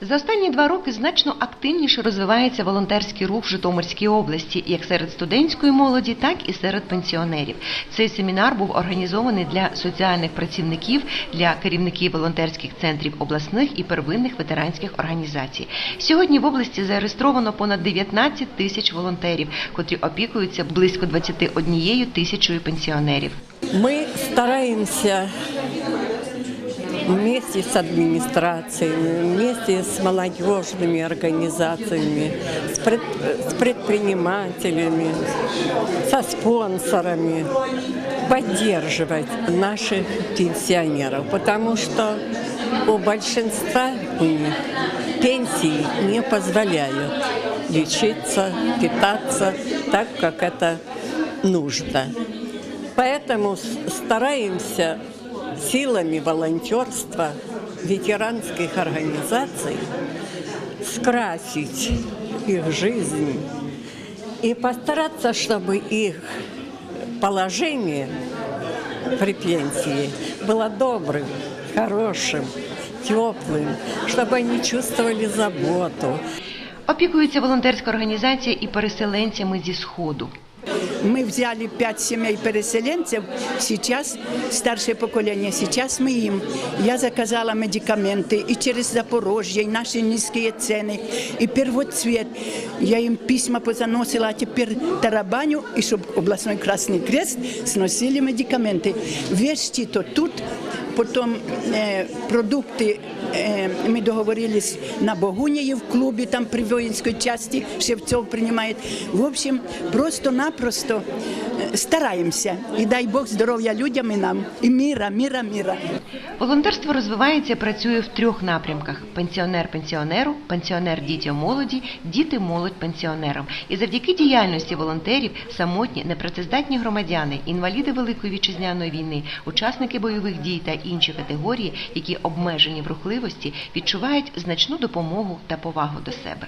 За останні два роки значно активніше розвивається волонтерський рух в Житомирській області, як серед студентської молоді, так і серед пенсіонерів. Цей семінар був організований для соціальних працівників, для керівників волонтерських центрів обласних і первинних ветеранських організацій. Сьогодні в області зареєстровано понад 19 тисяч волонтерів, котрі опікуються близько 21 тисячою пенсіонерів. Мы стараемся вместе с администрациями, вместе с молодежными организациями, с, пред- с предпринимателями, со спонсорами поддерживать наших пенсионеров, потому что у большинства у них пенсии не позволяют лечиться, питаться так, как это нужно. Поэтому стараемся силами волонтерства ветеранских организаций скрасить их жизнь и постараться, чтобы их положение при пенсии было добрым, хорошим, теплым, чтобы они чувствовали заботу, Опікується волонтерська організація і переселенцями зі сходу. Мы взяли пять семей переселенцев, сейчас старшее поколение, сейчас мы им. Я заказала медикаменты и через Запорожье, и наши низкие цены, и первоцвет. Я им письма позаносила, а теперь тарабаню, и чтобы областной Красный Крест сносили медикаменты. Вещи то тут, потом э, продукты э, мы договорились на Богунії в клубі, там при воїнській часті Шевцов приймає. В общем, просто-напросто е, стараємося. І дай Бог здоров'я людям і нам. І міра, міра, міра. Волонтерство розвивається і працює в трьох напрямках: пенсіонер пенсіонеру, пенсіонер дітям молоді, діти молодь пенсіонерам. І завдяки діяльності волонтерів самотні, непрацездатні громадяни, інваліди Великої вітчизняної війни, учасники бойових дій та інші категорії, які обмежені в рухливості, відчувають значну допомогу та повагу до себе.